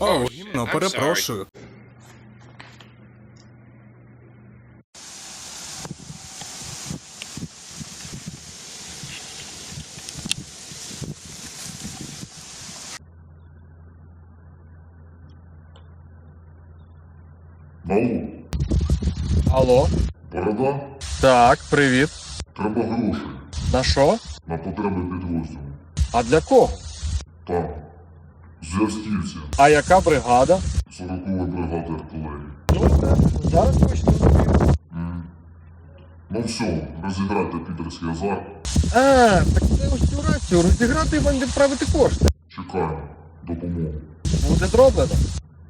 О, гімно, перепрошую. Алло, Алло? борода? Так, привіт. Треба гроші На що? на потреби підрозділу. А для кого? Там. Зв'язківці. А яка бригада? 40-ї бригади артилерії. Добре, зараз точно зробив. Ну все, розіграйте підерський азарт. А, так це ось цю рацію розіграти і вам відправити кошти. Чекаємо. Допомогу. Буде зроблено.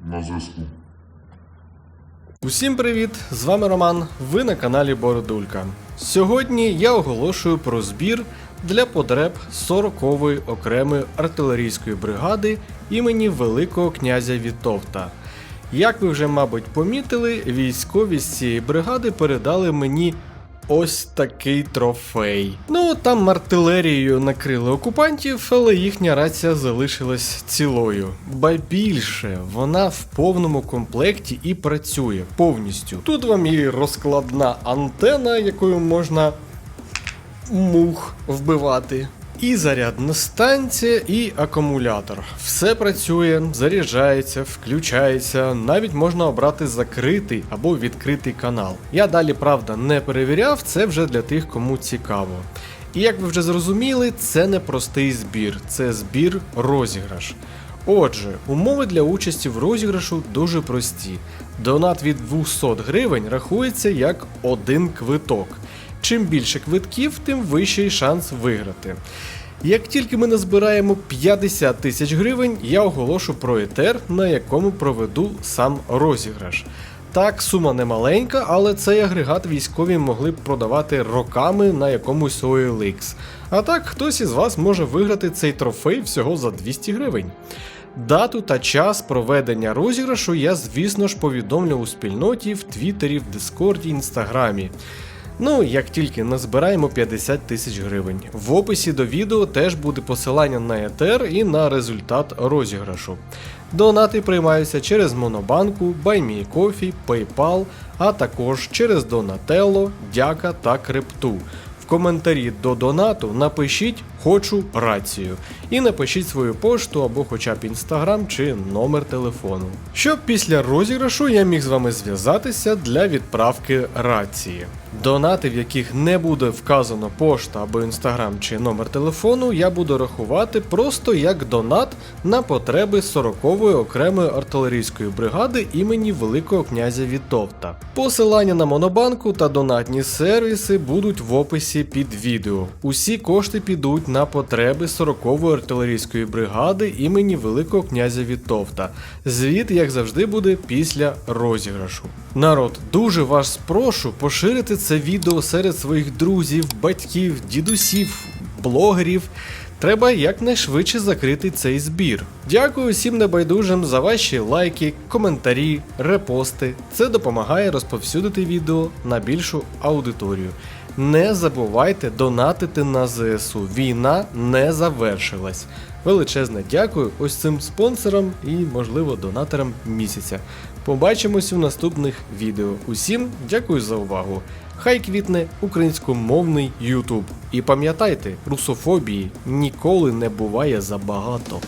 На зв'язку. Усім привіт! З вами Роман. Ви на каналі Бородулька. Сьогодні я оголошую про збір для потреб 40-ї окремої артилерійської бригади імені Великого князя Вітовта. Як ви вже, мабуть, помітили, військові з цієї бригади передали мені ось такий трофей. Ну, там артилерією накрили окупантів, але їхня рація залишилась цілою. Ба більше, вона в повному комплекті і працює повністю. Тут вам і розкладна антена, якою можна мух вбивати. І зарядна станція, і акумулятор. Все працює, заряджається, включається, навіть можна обрати закритий або відкритий канал. Я далі, правда, не перевіряв, це вже для тих, кому цікаво. І як ви вже зрозуміли, це не простий збір, це збір розіграш. Отже, умови для участі в розіграшу дуже прості. Донат від 200 гривень рахується як один квиток. Чим більше квитків, тим вищий шанс виграти. Як тільки ми назбираємо 50 тисяч гривень, я оголошу про етер, на якому проведу сам розіграш. Так, сума не маленька, але цей агрегат військові могли б продавати роками на якомусь OLX. А так, хтось із вас може виграти цей трофей всього за 200 гривень. Дату та час проведення розіграшу я, звісно ж, повідомлю у спільноті в Твіттері, в Дискорді, Інстаграмі. Ну, як тільки назбираємо 50 тисяч гривень. В описі до відео теж буде посилання на етер і на результат розіграшу. Донати приймаються через Монобанку, BuyMeCoffee, PayPal, а також через Donatello, Дяка та Крипту. Коментарі до донату напишіть Хочу рацію і напишіть свою пошту або хоча б інстаграм чи номер телефону. Щоб після розіграшу я міг з вами зв'язатися для відправки рації. Донати, в яких не буде вказано пошта або інстаграм чи номер телефону, я буду рахувати просто як донат на потреби 40-ї окремої артилерійської бригади імені Великого князя Вітовта. Посилання на монобанку та донатні сервіси будуть в описі під відео. Усі кошти підуть на потреби 40-ї артилерійської бригади імені Великого князя Вітовта. Звіт, як завжди, буде після розіграшу. Народ, дуже вас прошу поширити це відео серед своїх друзів, батьків, дідусів, блогерів. Треба якнайшвидше закрити цей збір. Дякую всім небайдужим за ваші лайки, коментарі, репости. Це допомагає розповсюдити відео на більшу аудиторію. Не забувайте донатити на ЗСУ. Війна не завершилась. Величезне дякую ось цим спонсорам і, можливо, донаторам місяця. Побачимось у наступних відео. Усім дякую за увагу. Хай квітне українськомовний YouTube. І пам'ятайте, русофобії ніколи не буває забагато.